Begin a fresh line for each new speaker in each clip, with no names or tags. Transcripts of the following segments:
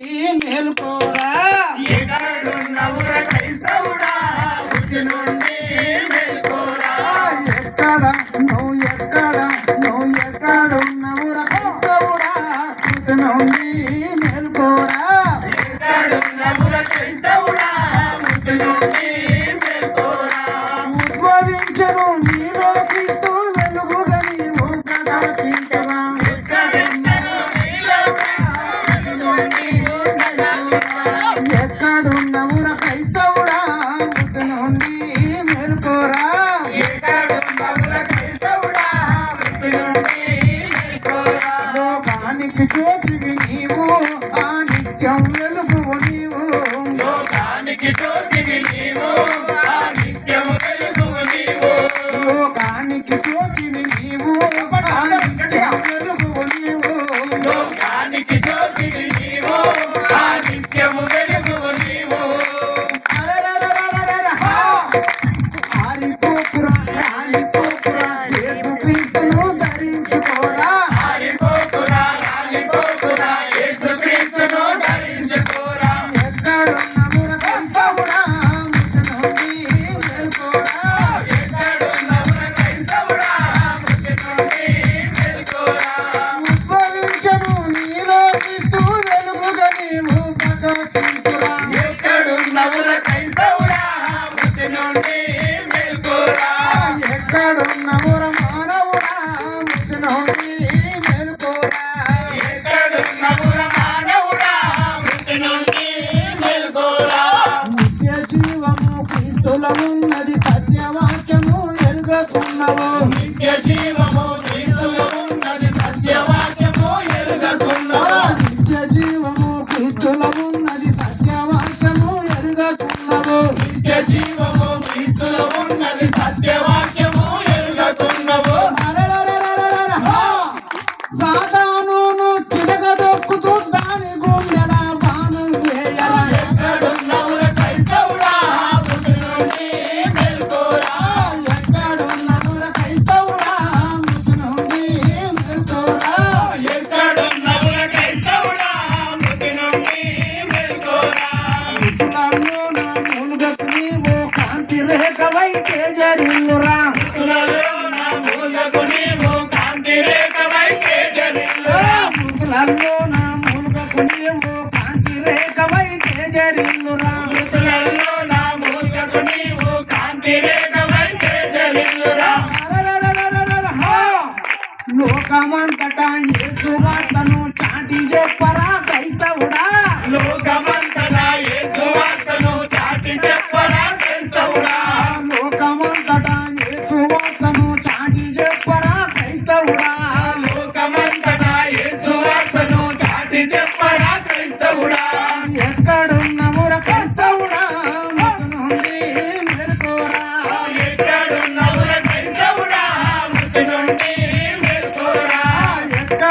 మేలుకోరా?
ఎక్కడున్నవుర క్రైస్తవుడా?
వెలుగువు నీవు. లోకానికి జ్యోతివి నీవు. ఆ
నిత్యము వెలుగువు నీవు.
లోకానికి జ్యోతివి నీవు. ఎక్కడున్నవుర కైసవ కులమున ములుగకు నీవు కాంతి రేఖవై తేజరిల్లురా
కులమున ములుగకు నీవు కాంతి రేఖవై తేజరిల్లురా
కులమున ములుగకు నీవు కాంతి రేఖవై తేజరిల్లురా
కులమున ములుగకు నీవు కాంతి రేఖవై తేజరిల్లురా
లోకమంతటా యేసు వార్తను చాటి చెప్పరా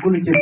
不
能接